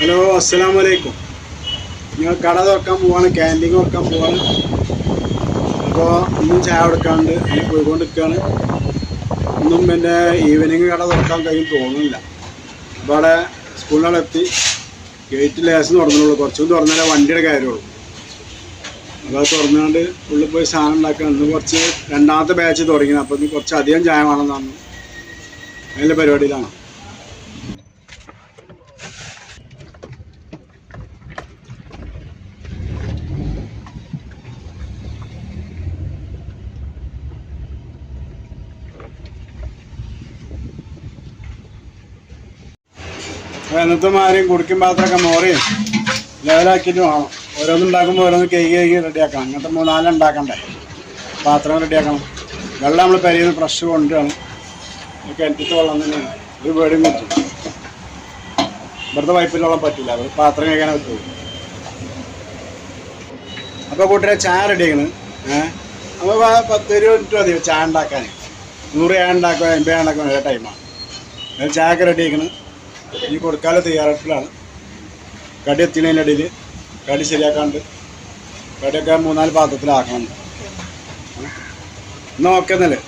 Hello അസ്സാം വലൈക്കും ഞാൻ കട തുറക്കാൻ പോവാണ് ക്യാന്റീൻ തുറക്കാൻ പോവാണ്. അപ്പോൾ ഇന്നും ചായ കൊടുക്കാണ്ട് അങ്ങനെ പോയിക്കൊണ്ട് നിൽക്കുകയാണ് ഒന്നും പിന്നെ ഈവനിങ് കട തുറക്കാൻ കഴിയും തോന്നുന്നില്ല. അപ്പോൾ അവിടെ സ്കൂളിനവിടെ എത്തി. ഗേറ്റ് ലേസ് തുറന്നുള്ളൂ കുറച്ചും തുറന്നാലേ വണ്ടിയുടെ കാര്യമുള്ളൂ. അപ്പോൾ തുറന്നുകൊണ്ട് ഉള്ളിൽ പോയി സാധനം ഉണ്ടാക്കാൻ ഇന്ന് കുറച്ച് രണ്ടാമത്തെ ബാച്ച് തുടങ്ങിയത്. അപ്പോൾ ഇന്ന് കുറച്ച് അധികം ചായ വേണമെന്നാണ്. അതിന്റെ പരിപാടിയിലാണ്. അപ്പോൾ എന്നത്തെ മാറിയും കുടിക്കും പാത്രമൊക്കെ മോറിയും ലെവലാക്കിയിട്ട് വേണം ഓരോന്ന് ഉണ്ടാക്കുമ്പോൾ ഓരോന്ന് കേക്ക് കേക്ക് റെഡിയാക്കണം. അങ്ങനത്തെ മൂന്നാലും ഉണ്ടാക്കണ്ടേ? പാത്രം റെഡിയാക്കണം. വെള്ളം നമ്മൾ പെരിയുന്ന ഫ്രഷ് കൊണ്ടുവരണം. കിണറ്റത്തെ വെള്ളം തന്നെയാണ് ഒരു പേടിയും കിട്ടും ഇവിടുത്തെ പൈപ്പിൽ വെള്ളം പറ്റില്ല. അവർ പാത്രം കഴിക്കാനേ പറ്റുള്ളൂ അപ്പോൾ കൂട്ടരെ ചായ റെഡിയാണ് ഏഹ് അപ്പോൾ പത്ത് ഇരുപത് മിനിറ്റ് മതി ചായ ഉണ്ടാക്കാൻ നൂറ് ചായ ഉണ്ടാക്കുക എൺപത് ചായ ഉണ്ടാക്കാൻ ഒരേ ടൈമാണ് ചായയൊക്കെ റെഡിയാക്കണ്. ഇനി കൊടുക്കാനുള്ള തയ്യാറെടുപ്പിലാണ്. കടി എത്തിയതിന്റെ ഇടയിൽ കടി ശരിയാക്കാണ്ട് കടിയൊക്കെ മൂന്നാൽ പാത്രത്തിലാക്കണം. എന്നാൽ ഓക്കെ എന്നല്ലേ